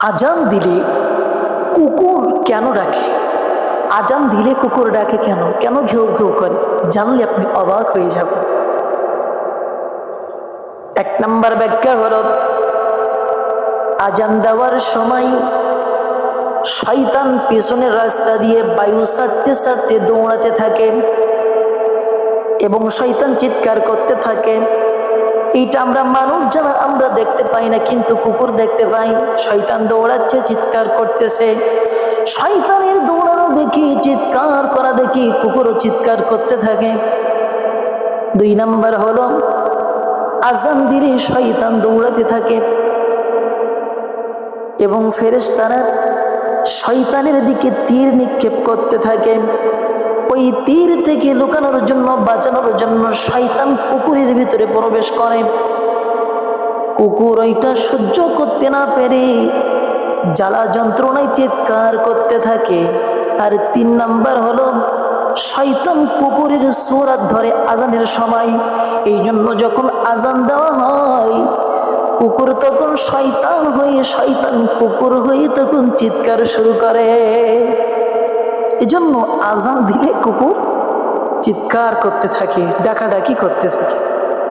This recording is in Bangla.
আজান দিলে কুকুর কেন ডাকে? আজান দিলে কুকুর ডাকে কেন? কেন ঘেউ ঘেউ করে? জানলে আপনি অবাক হয়ে যাবেন। এক নম্বর ব্যাখ্যা হল, আজান দেওয়ার সময় শয়তান পেছনের রাস্তা দিয়ে বায়ু সারতে সারতে দৌড়াতে থাকে এবং শয়তান চিৎকার করতে থাকে। এইটা আমরা মানুষ যারা আমরা দেখতে পাই না, কিন্তু কুকুর দেখতে পাই। শয়তান দৌড়াচ্ছে, চিৎকার করতেছে। শয়তানের দৌড়ানো দেখি, চিৎকার করা দেখি, কুকুরও চিৎকার করতে থাকে। দুই নাম্বার হলো, আজান দিলে শয়তান দৌড়াতে থাকে। এবং ফেরেশতারা শয়তানের দিকে তীর নিক্ষেপ করতে থাকে। ওই তীর থেকে লুকানোর জন্য, বাঁচানোর জন্য শয়তান কুকুরের ভিতরে প্রবেশ করে। কুকুর ওইটা সহ্য করতে না পেরে জ্বালা যন্ত্রণায় চিৎকার করতে থাকে। আর তিন নাম্বার হলো, শয়তান কুকুরের সুরাত ধরে আজানের সময়। এই জন্য যখন আজান দেওয়া হয়, কুকুর তখন শয়তান হয়ে, শয়তান কুকুর হয়ে তখন চিৎকার শুরু করে। এজন্য আজান দিলে কুকুর চিৎকার করতে থাকে ডাকাডাকি করতে থাকে।